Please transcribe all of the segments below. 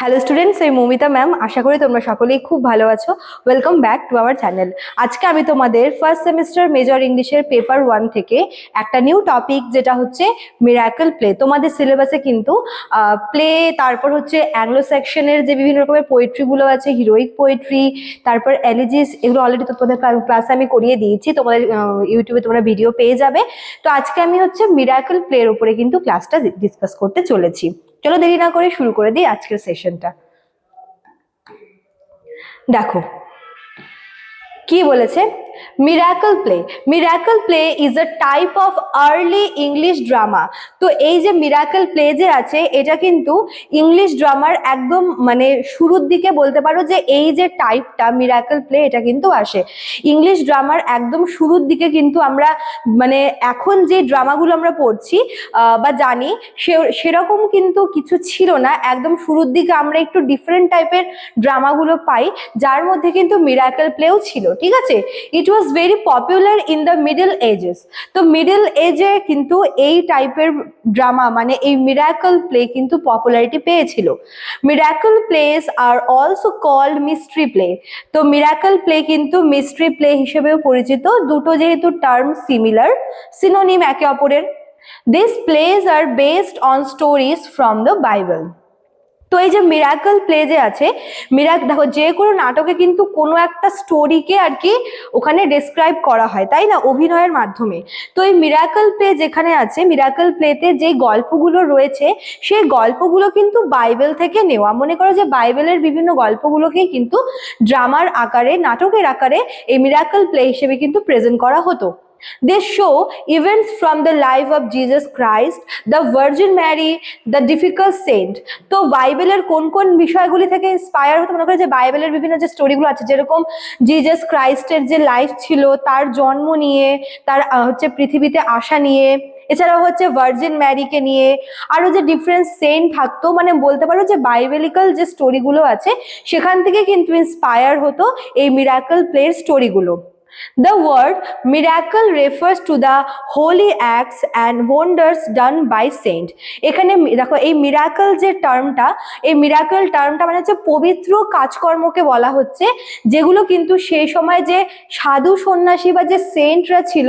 Hello students এই Momita ma'am আশা করি তোমরা সকলেই খুব ভালো আছো। Welcome back to our channel আজকে আমি তোমাদের ফার্স্ট সেমিস্টার মেজর ইংলিশের পেপার ওয়ান থেকে একটা নিউ টপিক যেটা হচ্ছে মিরাকল প্লে তোমাদের সিলেবাসে কিন্তু প্লে তারপর হচ্ছে অ্যাংলো সেকশনের যে বিভিন্ন রকমের পোয়েট্রিগুলো আছে হিরোইক পোয়েট্রি তারপর এলিজিস এগুলো অলরেডি তোমাদের ক্লাসে আমি করিয়ে দিয়েছি। তোমাদের ইউটিউবে তোমরা ভিডিও পেয়ে যাবে। তো আজকে আমি হচ্ছে মিরাকল প্লের উপরে কিন্তু ক্লাসটা ডিসকাস করতে চলেছি। চলো দেরি না করে শুরু করে দিই আজকের সেশনটা। দেখো কি বলেছে? Miracle play miracle play is a type of early English drama তো এই যে মিরাকল প্লে যে আছে, এটা কিন্তু ইংলিশ ড্রামার একদম মানে শুরুর দিকে বলতে পারো যে এই যে টাইপটা মিরাকল প্লে এটা কিন্তু আসে। ইংলিশ ড্রামার একদম শুরুর দিকে কিন্তু আমরা মানে এখন যে ড্রামাগুলো আমরা পড়ছি বা জানি, সে, সেরকম কিন্তু কিছু ছিল না। একদম শুরুর দিকে আমরা একটু ডিফারেন্ট টাইপের ড্রামাগুলো পাই, যার মধ্যে কিন্তু মিরাকল প্লেও ছিল, ঠিক আছে? It was very popular in the middle ages তো মিডল এজে কিন্তু এই টাইপের ড্রামা মানে এই মিরাকল প্লে কিন্তু পপুলারিটি পেয়েছিল। Miracle plays are also called mystery play তো মিরাকল প্লে কিন্তু মিস্ট্রি প্লে হিসেবেও পরিচিত। দুটো যেহেতু টার্ম সিমিলার সিনোনিম একে অপরের। This plays are based on stories from the Bible তো এই যে মিরাকল প্লে যে আছে মিরাক দেখো যে কোনো নাটকে কিন্তু কোনো একটা স্টোরিকে আর কি ওখানে ডেসক্রাইব করা হয়, তাই না? অভিনয়ের মাধ্যমে। তো এই মিরাকল প্লে যেখানে আছে মিরাকল প্লেতে যে গল্পগুলো রয়েছে, সেই গল্পগুলো কিন্তু বাইবেল থেকে নেওয়া। মনে করো যে বাইবেলের বিভিন্ন গল্পগুলোকেই কিন্তু ড্রামার আকারে, নাটকের আকারে এই মিরাকল প্লে হিসেবে কিন্তু প্রেজেন্ট করা হতো। They show events from the life of Jesus Christ, the Virgin Mary, the difficult saint. তো বাইবেলের কোন কোন বিষয়গুলি থেকে ইন্সপায়ার হতো মনে করো যে বাইবেলের বিভিন্ন যে স্টোরিগুলো আছে যেরকম জিজাস ক্রাইস্টের যে লাইফ ছিল তার জন্ম নিয়ে তার হচ্ছে পৃথিবীতে আসা নিয়ে এছাড়াও হচ্ছে ভার্জিন ম্যারিকে নিয়ে আরও যে ডিফারেন্ট সেন্ট থাকতো মানে বলতে পারো যে বাইবেলিক্যাল যে স্টোরিগুলো আছে সেখান থেকে কিন্তু ইন্সপায়ার হতো এই মিরাকল প্লের স্টোরিগুলো The word miracle refers to the holy acts and wonders done by saint. এখানে দেখো, এই মিরাকল যে টার্মটা এই মিরাকল টার্মটা মানে হচ্ছে পবিত্র কাজকর্মকে বলা হচ্ছে, যেগুলো কিন্তু সেই সময় যে সাধু সন্ন্যাসী বা যে সেন্টরা ছিল,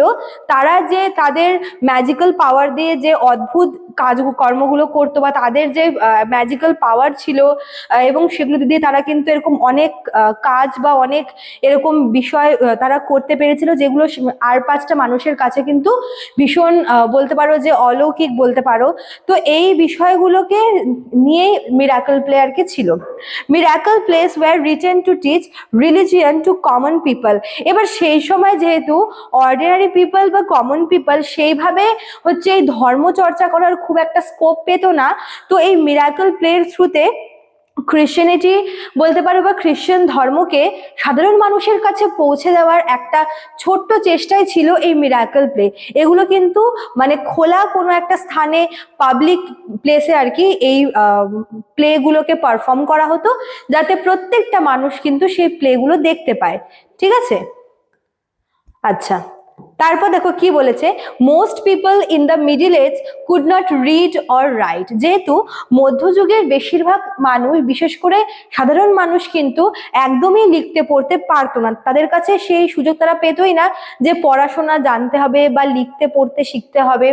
তারা যে তাদের ম্যাজিক্যাল পাওয়ার দিয়ে যে অদ্ভুত কাজ কর্মগুলো করতো বা তাদের যে ম্যাজিক্যাল পাওয়ার ছিল এবং সেগুলো দিয়ে তারা কিন্তু এরকম অনেক কাজ বা অনেক এরকম বিষয় তারা করতে পেরেছিল, যেগুলো আর পাঁচটা মানুষের কাছে কিন্তু ভীষণ বলতে পারো যে অলৌকিক বলতে পারো। তো এই বিষয়গুলোকে নিয়েই মিরাকল প্লেয়ারকে ছিল। Miracle plays were written to teach religion to common people এবার সেই সময় যেহেতু অর্ডিনারি পিপল বা কমন পিপল সেইভাবে হচ্ছে এই ধর্ম চর্চা করার খুব একটা স্কোপ পেতো না, তো এই মিরাকল প্লের থ্রুতে খ্রিশ্চানিটি বলতে পারো বা খ্রিশ্চান ধর্মকে সাধারণ মানুষের কাছে পৌঁছে দেওয়ার একটা ছোট্ট চেষ্টাই ছিল এই মিরাকল প্লে এগুলো কিন্তু মানে খোলা কোনো একটা স্থানে পাবলিক প্লেসে আর কি এই প্লেগুলোকে পারফর্ম করা হতো, যাতে প্রত্যেকটা মানুষ কিন্তু সেই প্লেগুলো দেখতে পায়। ঠিক আছে? আচ্ছা। তারপর দেখো কি বলেছে? Most people in the middle age could not read or write যেহেতু মধ্যযুগের বেশিরভাগ মানুষ, বিশেষ করে সাধারণ মানুষ কিন্তু একদমই লিখতে, পড়তে পারতো না। তাদের কাছে সেই সুযোগ তারা পেতই না যে পড়াশোনা জানতে হবে বা লিখতে, পড়তে শিখতে হবে।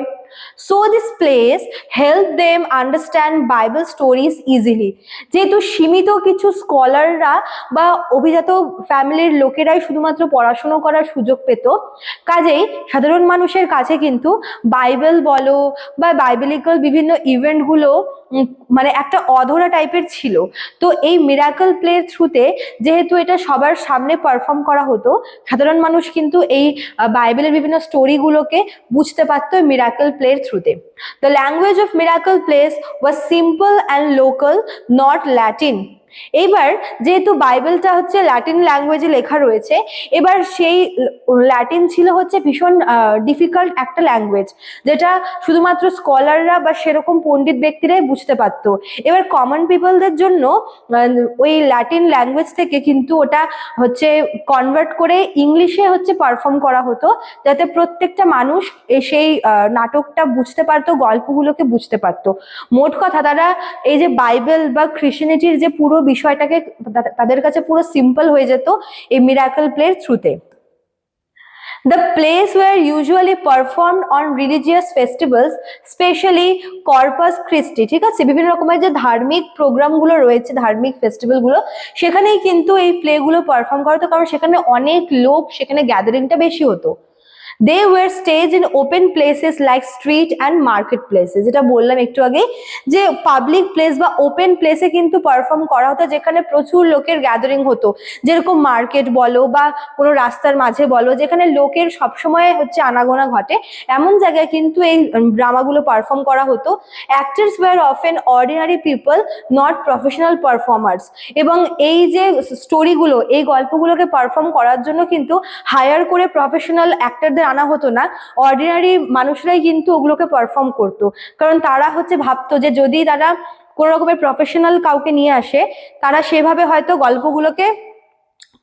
So this plays help them understand Bible stories easily যেহেতু সীমিত কিছু স্কলাররা বা অভিজাত ফ্যামিলির লোকেরাই শুধুমাত্র পড়াশুনো করার সুযোগ পেত কাজেই সাধারণ মানুষের কাছে কিন্তু বাইবেল বলো বা বাইবেলিক্যাল বিভিন্ন ইভেন্টগুলো মানে একটা অধরা টাইপের ছিল। তো এই মিরাকল প্লের থ্রুতে যেহেতু এটা সবার সামনে পারফর্ম করা হতো, সাধারণ মানুষ কিন্তু এই বাইবেলের বিভিন্ন স্টোরিগুলোকে বুঝতে পারতো মিরাকল প্লের থ্রুতে the language of miracle plays was simple and local not Latin এইবার যেহেতু বাইবেলটা হচ্ছে ল্যাটিন ল্যাঙ্গুয়েজে লেখা রয়েছে, এবার সেই ল্যাটিন ছিল হচ্ছে ভীষণ ডিফিকাল্ট একটা ল্যাঙ্গুয়েজ, যেটা শুধুমাত্র স্কলাররা বা সেরকম পণ্ডিত ব্যক্তিরাই বুঝতে পারতো। এবার কমন পিপলদের জন্য ওই ল্যাটিন ল্যাঙ্গুয়েজ থেকে কিন্তু ওটা হচ্ছে কনভার্ট করে ইংলিশে হচ্ছে পারফর্ম করা হতো, যাতে প্রত্যেকটা মানুষ সেই নাটকটা বুঝতে পারতো, গল্পগুলোকে বুঝতে পারতো। মোট কথা, তারা এই যে বাইবেল বা ক্রিশ্চিয়ানিটির যে পুরো বিষয়টাকে তাদের কাছে পুরো সিম্পল হয়ে যেত এই মিরাকল প্লের থ্রুতে The plays were usually performed on religious festivals, specially Corpus Christi. ঠিক আছে? বিভিন্ন রকমের যে ধার্মিক প্রোগ্রামগুলো রয়েছে ধার্মিক ফেস্টিভ্যালগুলো সেখানেই কিন্তু এই প্লেগুলো পারফর্ম করা। হতো কারণ সেখানে অনেক লোক সেখানে গ্যাদারিংটা বেশি হতো। They were stage in open places like street and market places যেটা বললাম একটু আগে, যে পাবলিক প্লেস বা ওপেন প্লেসে কিন্তু পারফর্ম করা হতো, যেখানে প্রচুর লোকের গ্যাদারিং হতো। যেরকম মার্কেট বলো বা কোনো রাস্তার মাঝে বলো, যেখানে লোকের সবসময় হচ্ছে আনাগোনা ঘটে, এমন জায়গায় কিন্তু এই ড্রামাগুলো পারফর্ম করা হতো। Actors were often ordinary people not professional performers এবং এই যে স্টোরিগুলো এই গল্পগুলোকে পারফর্ম করার জন্য কিন্তু হায়ার করে প্রফেশনাল অ্যাক্টরদের আনা হতো না অর্ডিনারি মানুষরাই কিন্তু ওগুলোকে পারফর্ম করতো। কারণ তারা হচ্ছে ভাবতো যে যদি তারা কোনো রকমের প্রফেশনাল কাউকে নিয়ে আসে, তারা সেভাবে হয়তো গল্পগুলোকে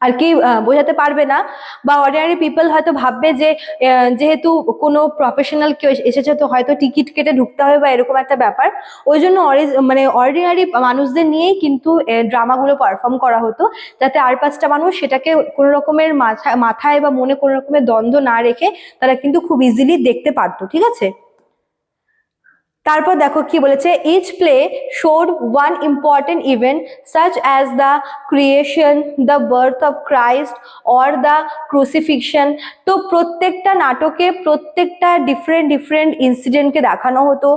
আর কি বোঝাতে পারবে না বা অর্ডিনারি পিপল হয়তো ভাববে যে যেহেতু কোনো প্রফেশনাল কেউ এসেছে তো হয়তো টিকিট কেটে ঢুকতে হবে বা এরকম একটা ব্যাপার। ওই জন্য মানে অর্ডিনারি মানুষদের নিয়েই কিন্তু ড্রামাগুলো পারফর্ম করা হতো। যাতে আর পাঁচটা মানুষ সেটাকে কোনো রকমের মাথা, মাথায় বা মনে কোনো রকমের দ্বন্দ্ব না রেখে তারা কিন্তু খুব ইজিলি দেখতে পারতো, ঠিক আছে? তারপর দেখো কি বলেছে each play showed one important event such as the creation the birth of Christ or the crucifixion তো প্রত্যেকটা নাটকে প্রত্যেকটা ডিফারেন্ট ডিফারেন্ট ইনসিডেন্টকে দেখানো হতো।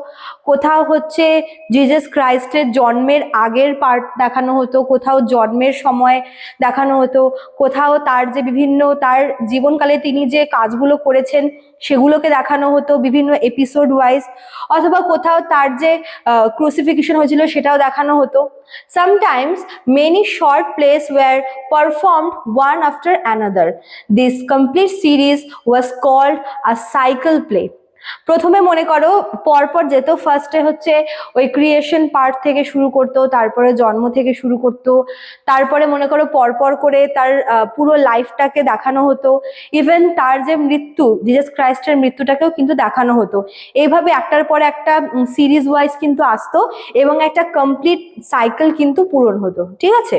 কোথাও হচ্ছে জিজাস ক্রাইস্টের জন্মের আগের পার্ট দেখানো হতো, কোথাও জন্মের সময় দেখানো হতো, কোথাও তার যে বিভিন্ন, তার জীবনকালে তিনি যে কাজগুলো করেছেন, সেগুলোকে দেখানো হতো বিভিন্ন এপিসোড ওয়াইজ অথবা কোথাও তার যে ক্রুসিফিকেশন হয়েছিল সেটাও দেখানো হতো। Sometimes many short plays were performed one after another this complete series was called a cycle play প্রথমে মনে করো, পরপর যেত ফার্স্টে হচ্ছে ওই ক্রিয়েশন পার্ট থেকে শুরু করতো, তারপরে জন্ম থেকে শুরু করতো, তারপরে মনে করো পরপর করে তার পুরো লাইফটাকে দেখানো হতো। ইভেন তার যে মৃত্যু জিজাস ক্রাইস্টের মৃত্যুটাকেও কিন্তু দেখানো হতো। এইভাবে একটার পর একটা সিরিজ ওয়াইজ কিন্তু আসতো এবং একটা কমপ্লিট সাইকেল কিন্তু পূরণ হতো। ঠিক আছে?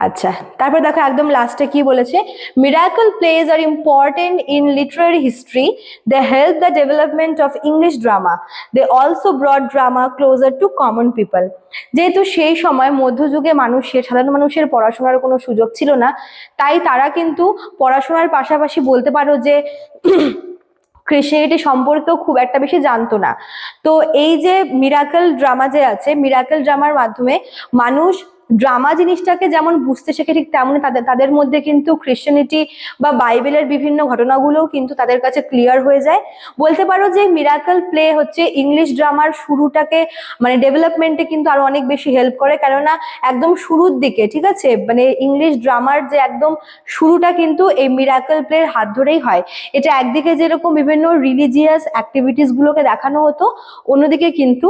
আচ্ছা তারপর দেখো একদম লাস্টে কি বলেছে? Miracle plays are important in literary history they help the development of English drama they also brought drama closer to common people যেহেতু সেই সময় মধ্যযুগে মানুষের, সাধারণ মানুষের পড়াশোনার কোনো সুযোগ ছিল না, তাই তারা কিন্তু পড়াশোনার পাশাপাশি বলতে পারো যে ক্রিশ্চিয়ানিটি সম্পর্কেও খুব একটা বেশি জানতো না। তো এই যে মিরাকল ড্রামা যে আছে মিরাকল ড্রামার মাধ্যমে মানুষ ড্রামা জিনিসটাকে যেমন বুঝতে শেখে ঠিক তেমনই তাদের তাদের মধ্যে কিন্তু ক্রিশ্চিয়ানিটি বা বাইবেলের বিভিন্ন ঘটনাগুলোও কিন্তু তাদের কাছে ক্লিয়ার হয়ে যায়। বলতে পারো যে মিরাকল প্লে হচ্ছে ইংলিশ ড্রামার শুরুটাকে মানে ডেভেলপমেন্টে কিন্তু আরও অনেক বেশি হেল্প করে। কেননা একদম শুরুর দিকে, ঠিক আছে? মানে ইংলিশ ড্রামার যে একদম শুরুটা কিন্তু এই মিরাকল প্লের হাত ধরেই হয়। এটা একদিকে যেরকম বিভিন্ন রিলিজিয়াস অ্যাক্টিভিটিস গুলোকে দেখানো হতো, অন্যদিকে কিন্তু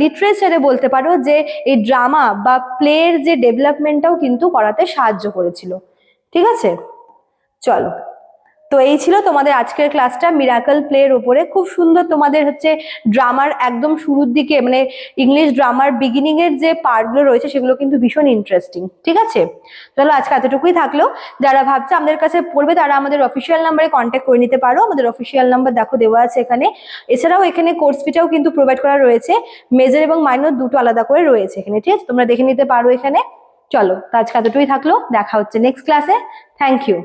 লিটারেচারে বলতে পারো যে এই ড্রামা বা প্লের যে ডেভেলপমেন্টটাও কিন্তু করাতে সাহায্য করেছিল। ঠিক আছে? চলো। তো এই ছিল তোমাদের আজকের ক্লাসটা মিরাকল প্লের ওপরে খুব সুন্দর তোমাদের হচ্ছে ড্রামার একদম শুরুর দিকে মানে ইংলিশ ড্রামার বিগিনিং এর যে পার্টগুলো রয়েছে, সেগুলো কিন্তু ভীষণ ইন্টারেস্টিং ঠিক আছে? চলো আজকে এতটুকুই থাকল। যারা ভাবছে আমাদের কাছে পড়বে, তারা আমাদের অফিসিয়াল নাম্বারে কন্ট্যাক্ট করে নিতে পারো। আমাদের অফিসিয়াল নাম্বার দেখো দেওয়া আছে এখানে। এছাড়াও এখানে কোর্স ফিটাও কিন্তু প্রোভাইড করা রয়েছে। মেজর এবং মাইনর দুটো আলাদা করে রয়েছে এখানে, ঠিক আছে? তোমরা দেখে নিতে পারো এখানে। চলো, তো আজকে এতটুকুই থাকল। দেখা হচ্ছে নেক্সট ক্লাসে থ্যাংক ইউ